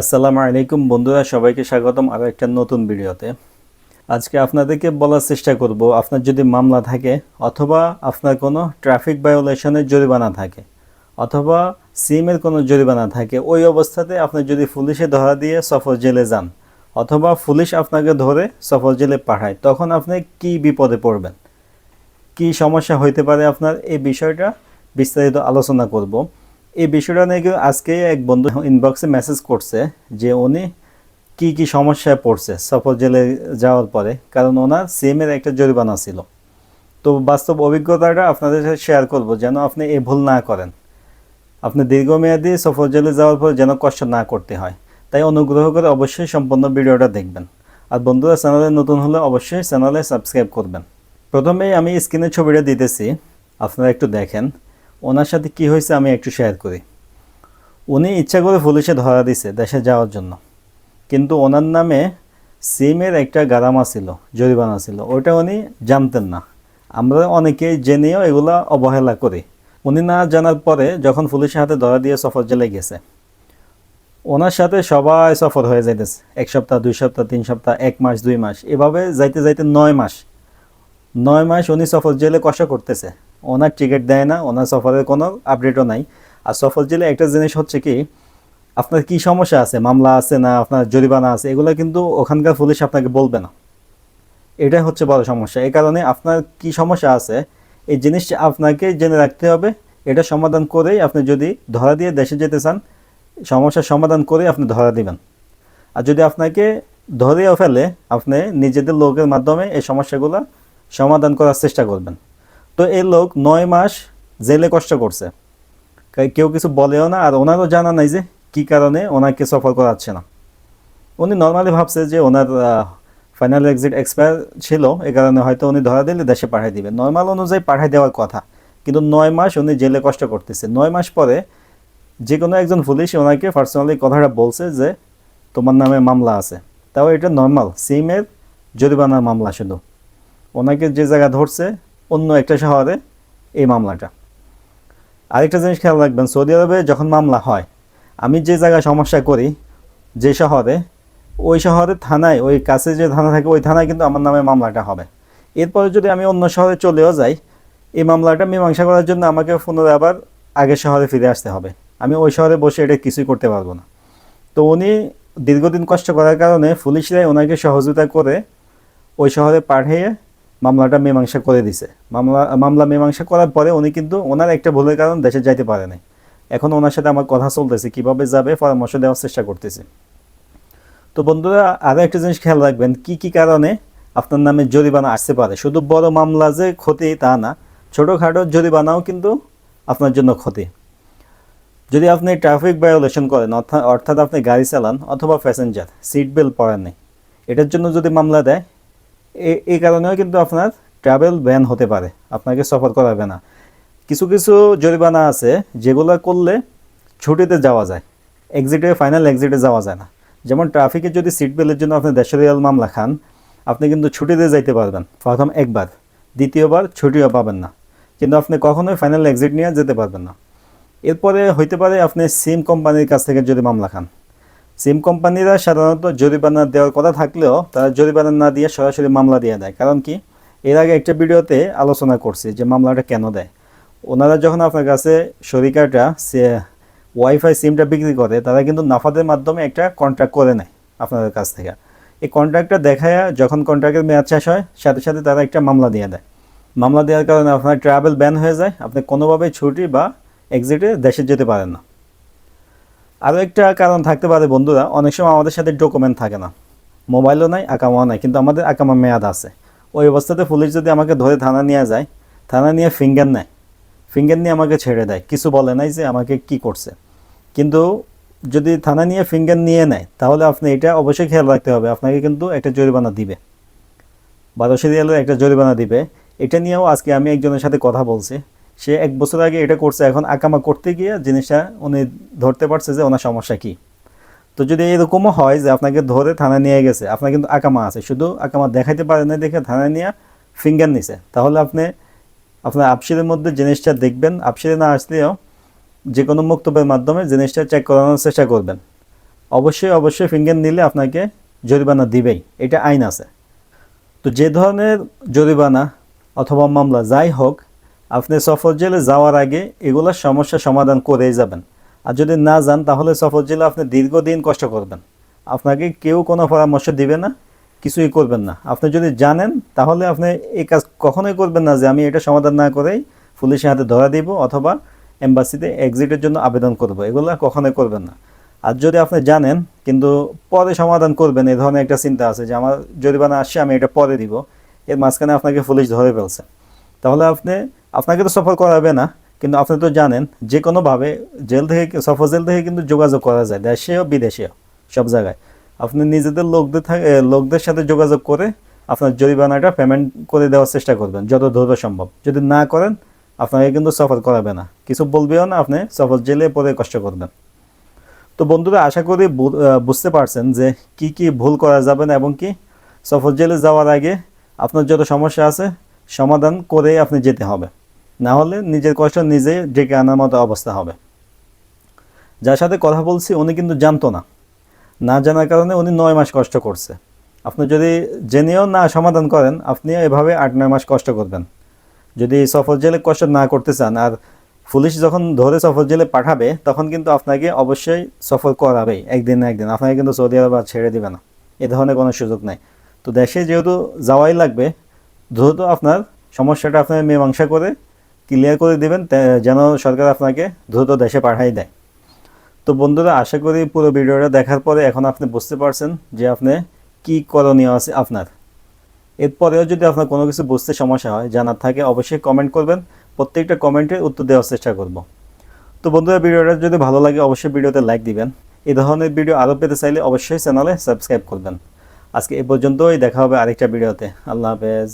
আসসালামু আলাইকুম বন্ধুরা, সবাইকে স্বাগতম আরও একটা নতুন ভিডিওতে। আজকে আপনাদেরকে বলার চেষ্টা করব, আপনার যদি মামলা থাকে অথবা আপনার কোনো ট্রাফিক ভায়োলেশনের জরিমানা থাকে, অথবা সিমের কোনো জরিমানা থাকে, ওই অবস্থাতে আপনি যদি পুলিশে ধরা দিয়ে সফর জেলে যান, অথবা পুলিশ আপনাকে ধরে সফর জেলে পাঠায়, তখন আপনি কি বিপদে পড়বেন? কি সমস্যা হইতে পারে আপনার? এই বিষয়টা বিস্তারিত আলোচনা করব। এই বিষয়টা কিন্তু আজকে এক বন্ধু ইনবক্সে মেসেজ করছে যে উনি কি কি সমস্যায় পড়ছে সফর জেলে যাওয়ার পরে, কারণ ওনার সিএমের একটা জরিমানা ছিল। তো বাস্তব অভিজ্ঞতাটা আপনাদের সাথে শেয়ার করব, যেন আপনি এ ভুল না করেন। আপনি দীর্ঘমেয়াদী সফর জেলে যাওয়ার পর যেন কষ্ট না করতে হয়। তাই অনুগ্রহ করে অবশ্যই সম্পূর্ণ ভিডিওটা দেখবেন। আর বন্ধুরা, চ্যানেলে নতুন হলে অবশ্যই চ্যানেলে সাবস্ক্রাইব করবেন। প্রথমেই আমি স্ক্রিনে ছবিটা দিতেছি। আপনারা একটু দেখেন। ওনার সাথে কি হয়েছে আমি একটু শেয়ার করি। উনি ইচ্ছা করে পুলিশে ধরা দিছে দেশে যাওয়ার জন্য। কিন্তু ওনার নামে সিমের একটা গারামা ছিল জরিমানা ছিল ওটা উনি জানতেন না। আমরা অনেকেই জেনেও এগুলা অবহেলা করি। উনি না জানার পরে যখন পুলিশের হাতে ধরা দিয়ে সফর জেলে গেছে, ওনার সাথে সবাই সফর হয়ে যাইতেছে। এক সপ্তাহ, দুই সপ্তাহ, তিন সপ্তাহ, এক মাস, দুই মাস। এভাবে যাইতে যাইতে নয় মাস। নয় মাস উনি সফর জেলে কষা করতেছে। ওনার টিকিট দেয় না, ওনার সফরের কোনো আপডেটও নাই। আর সফর জেলে একটা জিনিস হচ্ছে কি, আপনার কি সমস্যা আছে, মামলা আছে না, আপনার জরিমানা আছে, এগুলো কিন্তু ওখানকার পুলিশ আপনাকে বলবে না। এটাই হচ্ছে বড় সমস্যা। এই কারণে আপনার কি সমস্যা আছে, এই জিনিসটা আপনাকে জেনে রাখতে হবে। এটা সমাধান করেই আপনি যদি ধরা দিয়ে দেশে যেতে চান, সমস্যার সমাধান করে আপনি ধরা দিবেন। আর যদি আপনাকে ধরেও ফেলে, আপনি নিজেদের লোকের মাধ্যমে এই সমস্যাগুলো সমাধান করার চেষ্টা করবেন। তো এই লোক নয় মাস জেলে কষ্ট করছে। কেউ কিছু বলেও না, আর ওনারও জানা নাই যে কি কারণে ওনাকে সফর করাচ্ছে না। উনি নর্মালি ভাবছে যে ওনার ফাইনাল এক্সিট এক্সপায়ার ছিল এই কারণে হয়তো উনি ধরা দিলে দেশে পাঠিয়ে দিবে নর্মাল অনুযায়ী পাঠিয়ে দেওয়ার কথা, কিন্তু নয় মাস উনি জেলে কষ্ট করতেছে। নয় মাস পরে যে কোনো একজন পুলিশ ওনাকে পার্সোনালি কথাটা বলছে যে, তোমার নামে মামলা আছে। তাও এটা নর্মাল সিমের জরিমানার মামলা শুধু। ওনাকে যে জায়গা ধরছে অন্য একটা শহরে এই মামলাটা। আরেকটা জিনিস খেয়াল রাখবেন, সৌদি আরবে যখন মামলা হয়, আমি যে জায়গায় সমস্যা করি, যে শহরে, ওই শহরের থানায়, ওই কাছে যে থানা থাকে, ওই থানায় কিন্তু আমার নামে মামলাটা হবে। এরপরে যদি আমি অন্য শহরে চলেও যাই, এই মামলাটা মীমাংসা করার জন্য আমাকে পুনরায় আবার আগের শহরে ফিরে আসতে হবে। আমি ওই শহরে বসে এটা কিছুই করতে পারব না। তো উনি দীর্ঘদিন কষ্ট করার কারণে পুলিশরাই ওনাকে সহযোগিতা করে ওই শহরে পাঠিয়ে মামলাটা মীমাংসা করে দিছে। মামলা মামলা মীমাংসা করার পরে উনি কিন্তু ওনার একটা ভুলের কারণ দেশে যাইতে পারে নাই। এখন ওনার সাথে আমার কথা চলতেছে, কীভাবে যাবে পরামর্শ দেওয়ার চেষ্টা করতেছি। তো বন্ধুরা আরও একটা জিনিস খেয়াল রাখবেন, কি কি কারণে আপনার নামে জরিমানা আসতে পারে? শুধু বড় মামলা যে ক্ষতি তা না, ছোটোখাটো জরিমানাও কিন্তু আপনার জন্য ক্ষতি। যদি আপনি ট্রাফিক ভায়োলেশন করেন অর্থাৎ অর্থাৎ আপনি গাড়ি চালান অথবা প্যাসেঞ্জার সিট বেল্ট পরেন এটার জন্য যদি মামলা দেয় এই কারণেও কিন্তু আপনার ট্রাভেল ব্যান হতে পারে। আপনাকে সফর করাবে না। কিছু কিছু জরিমানা আছে যেগুলো করলে ছুটিতে যাওয়া যায়। এক্সিটে ফাইনাল এক্সিটে যাওয়া যায় না। যেমন ট্রাফিকে যদি সিট বেল্টের জন্য আপনি দেড়শো রিয়াল মামলা খান, আপনি কিন্তু ছুটিতে যাইতে পারবেন প্রথম একবার। দ্বিতীয়বার ছুটিও পাবেন না। কিন্তু আপনি কখনোই ফাইনাল এক্সিট নিয়ে যেতে পারবেন না। এরপরে হইতে পারে আপনি সিম কোম্পানির কাছ থেকে যদি মামলা খান। সিম কোম্পানিরা সাধারণত জরিমানা দেওয়ার কথা থাকলেও তারা জরিমানা না দিয়ে সরাসরি মামলা দিয়ে দেয়। কারণ কি? এর আগে একটা ভিডিওতে আলোচনা করছি যে মামলাটা কেন দেয়। ওনারা যখন আপনার কাছে শরিকাটা ওয়াইফাই সিমটা বিক্রি করে, তারা কিন্তু নাফাদের মাধ্যমে একটা কন্ট্রাক্ট করে নেয় আপনাদের কাছ থেকে। এই কন্ট্রাক্টটা দেখায় যখন কন্ট্রাক্টের মেয়াদ শেষ হয়, সাথে সাথে তারা একটা মামলা দিয়ে দেয়। মামলা দেওয়ার কারণে আপনার ট্রাভেল ব্যান হয়ে যায়, আপনি কোনোভাবেই ছুটি বা এক্সিটে দেশে যেতে পারেন না। আরও একটা কারণ থাকতে পারে বন্ধুরা, অনেক সময় আমাদের সাথে ডকুমেন্ট থাকে না। মোবাইলও নাই আকামাও নাই, কিন্তু আমাদের আকামা মেয়াদ আছে। ওই অবস্থাতে পুলিশ যদি আমাকে ধরে থানা নিয়ে যায়, থানা নিয়ে ফিঙ্গার নেয় ফিঙ্গার নিয়ে আমাকে ছেড়ে দেয়। কিছু বলে নাই যে আমাকে কি করছে। কিন্তু যদি থানা নিয়ে ফিঙ্গার নিয়ে নেয়, তাহলে আপনি এটা অবশ্যই খেয়াল রাখতে হবে। আপনাকে কিন্তু একটা জরিমানা দিবে। বারোশো রিয়ালের একটা জরিমানা দিবে। এটা নিয়েও আজকে আমি একজনের সাথে কথা বলছি। সে এক বছর আগে এটা করছে। এখন আকামা করতে গিয়ে জিনিসটা উনি ধরতে পারছে যে ওনার সমস্যা কী। তো যদি এরকমও হয় যে আপনাকে ধরে থানায় নিয়ে গেছে, আপনার কিন্তু আকামা আছে, শুধু আকামা দেখাইতে পারে না দেখে থানায় নিয়ে ফিঙ্গার নিছে। তাহলে আপনি, আপনার আপসিরের মধ্যে জিনিসটা দেখবেন। আপসিরে না আসলেও যে কোনো বক্তব্যের মাধ্যমে জিনিসটা চেক করানোর চেষ্টা করবেন। অবশ্যই অবশ্যই ফিঙ্গার নিলে আপনাকে জরিমানা দিবেই। এটা আইন আছে। তো যে ধরনের জরিমানা অথবা মামলা যাই হোক আপনি সফর জেলে যাওয়ার আগে এগুলোর সমস্যা সমাধান করেই যাবেন। আর যদি না যান, তাহলে সফর জেলে আপনি দীর্ঘদিন কষ্ট করবেন। আপনাকে কেউ কোনো পরামর্শ দিবে না, কিছুই করবেন না। আপনি যদি জানেন, তাহলে আপনি এই কাজ কখনোই করবেন না যে আমি এটা সমাধান না করেই পুলিশের হাতে ধরা দিব অথবা এম্বাসিতে এক্সিটের জন্য আবেদন করব। এগুলো কখনোই করবেন না। আর যদি আপনি জানেন, কিন্তু পরে সমাধান করবেন, এ ধরনের একটা চিন্তা আছে যে আমার জরিমানা আসছে, আমি এটা পরে দিব। এর মাঝখানে আপনাকে পুলিশ ধরে ফেলছে। তাহলে আপনি আপনাকে তো সফর করাবে না, কিন্তু আপনি তো জানেন যে কোনোভাবে জেল থেকে, সফর জেল থেকে কিন্তু যোগাযোগ করা যায়, দেশেও বিদেশেও, সব জায়গায়। আপনি নিজেদের লোকদের থাক- লোকদের সাথে যোগাযোগ করে আপনার জরিমানাটা পেমেন্ট করে দেওয়ার চেষ্টা করবেন, যত দ্রুত সম্ভব। যদি না করেন, আপনাকে কিন্তু সফর করাবে না। কিছু বলবেও না আপনি, সফর জেলে পরে কষ্ট করবেন। তো বন্ধুরা, আশা করি বুঝতে পারছেন যে কি কি ভুল করা যাবে না এবং কি সফর জেলে যাওয়ার আগে আপনার যত সমস্যা আছে, সমাধান করেই আপনি যেতে হবে। না হলে নিজের কষ্ট নিজে ডেকে আনার মতো অবস্থা হবে। যার সাথে কথা বলছি উনি কিন্তু জানতো না। না জানার কারণে উনি নয় মাস কষ্ট করছে। আপনি যদি জেনেও না সমাধান করেন আপনি এভাবে আট, নয় মাস কষ্ট করবেন। যদি সফর জেলে কষ্ট না করতে চান আর পুলিশ যখন ধরে সফর জেলে পাঠাবে, তখন কিন্তু আপনাকে অবশ্যই সফর করাবেই একদিন না একদিন। আপনাকে কিন্তু সৌদি আরব আর ছেড়ে দেবে না। এ ধরনের কোনো সুযোগ নাই। তো দেশে যেহেতু যাওয়াই লাগবে, দ্রুত আপনার সমস্যাটা আপনার মীমাংসা করে ক্লিয়ার করে দেবেন যেন সরকার আপনাকে দ্রুত দেশে পাঠাই দেয়। তো বন্ধুরা, আশা করি পুরো ভিডিওটা দেখার পরে এখন আপনি বুঝতে পারছেন যে আপনি কি করণীয় আছে আপনার। এরপরেও যদি আপনার কোনো কিছু বুঝতে সমস্যা হয়, জানার থাকে, অবশ্যই কমেন্ট করবেন। প্রত্যেকটা কমেন্টের উত্তর দেওয়ার চেষ্টা করব। তো বন্ধুরা, ভিডিওটা যদি ভালো লাগে, অবশ্যই ভিডিওতে লাইক দিবেন। এই ধরনের ভিডিও আরও পেতে চাইলে অবশ্যই চ্যানেলে সাবস্ক্রাইব করবেন। আজকে এ পর্যন্তই, দেখা হবে আরেকটা ভিডিওতে আল্লাহ হাফেজ।